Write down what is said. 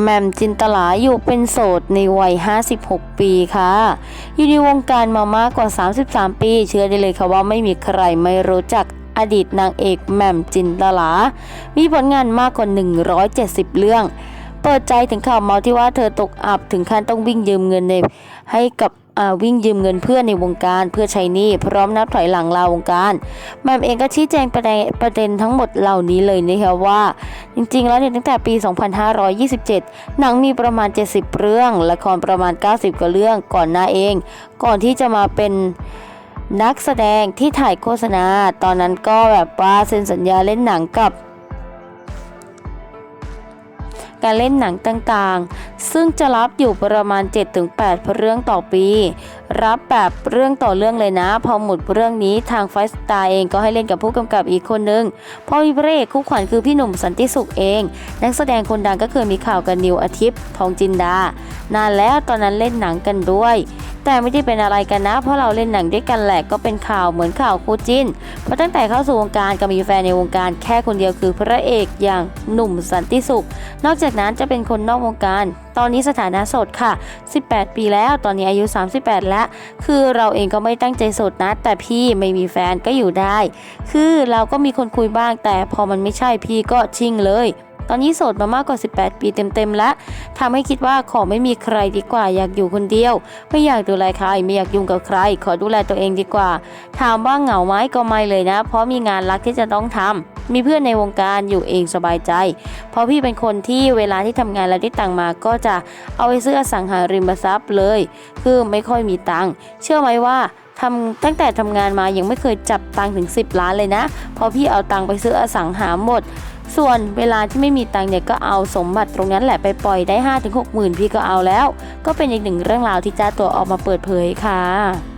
แหม่มจินตลาอยู่เป็นโสดในวัย 56 ปีค่ะ อยู่ในวงการมามากกว่า 33 ปี เชื่อได้เลยค่ะว่าไม่มีใครไม่รู้จักอดีตนางเอกแหม่มจินตลา มีผลงานมากกว่า 170 เรื่อง เปิดใจถึงข่าวเมาที่ว่าเธอตกอับถึงขั้นต้องวิ่งยืมเงินในให้กับ วิ่งยืมเงินเพื่อนในวงการเพื่อใช้หนี้พร้อมนับถอยหลังลาวงการแหม่มเองก็ชี้แจงประเด็นประเด็นทั้งหมดเหล่านี้เลยนะคะว่า จริงๆ แล้วเนี่ยตั้งแต่ปี 2527 หนังมีประมาณ 70 เรื่อง ละครประมาณ 90 กว่าเรื่องก่อนหน้าเอง ก่อนที่จะมาเป็นนักแสดงที่ถ่ายโฆษณา ตอนนั้นก็แบบว่าเซ็นสัญญาเล่นหนังกับ การเล่นหนังต่างๆ ซึ่งจะรับอยู่ประมาณ 7-8 เรื่องต่อปี รับแบบเรื่องต่อเรื่องเลยนะ พอหมดเรื่องนี้ทางไฟสตาร์เองก็ให้เล่นกับผู้กำกับอีกคนนึงพอมีพระเอกคู่ขวัญคือพี่หนุ่มสันติสุขเอง นักแสดงคนดังก็เคยมีข่าวกับนิวอาทิตย์ ทองจินดา นานแล้วตอนนั้นเล่นหนังกันด้วย แต่ไม่ได้เป็นอะไรกันนะ เพราะเราเล่นหนังด้วยกันแหละก็เป็นข่าวเหมือนข่าวคู่จิ้น เพราะตั้งแต่เข้าสู่วงการก็มีแฟนในวงการแค่คนเดียวคือพระเอกอย่างหนุ่มสันติสุข นอกจากนั้นจะเป็นคนนอกวงการ ตอนนี้สถานะโสดค่ะ 18 ปีแล้ว ตอนนี้อายุ 38 แล้ว คือเราเองก็ไม่ตั้งใจโสดนะ แต่พี่ไม่มีแฟนก็อยู่ได้ คือเราก็มีคนคุยบ้างแต่พอมันไม่ใช่พี่ก็ชิ่งเลย ตอนนี้โสดมามากกว่า 18 ปีเต็มๆแล้วทำให้คิดว่าขอไม่มีใครดีกว่า อยากอยู่คนเดียว ไม่อยากดูแลใคร ไม่อยากยุ่งกับใคร ขอดูแลตัวเองดีกว่า ถามว่าเหงาไหมก็ไม่เลยนะ เพราะมีงานรักที่จะต้องทำมีเพื่อนในวงการอยู่เองสบายใจ เพราะพี่เป็นคนที่เวลาที่ทำงานแล้วได้ตังมาก็จะเอาไปซื้ออสังหาริมทรัพย์เลย คือไม่ค่อยมีตังเชื่อไหมว่าทำตั้งแต่ทำงานมายังไม่เคยจับตังถึง 10 ล้านเลยนะ เพราะพี่เอาตังไปซื้ออสังหาหมด ส่วนเวลาที่ไม่มีตังค์เนี่ยก็เอาสมบัติตรงนั้นแหละไปปล่อยได้ 5-6หมื่นพี่ก็เอาแล้ว ก็เป็นอีกหนึ่งเรื่องราวที่จ้าตัวออกมาเปิดเผยค่ะ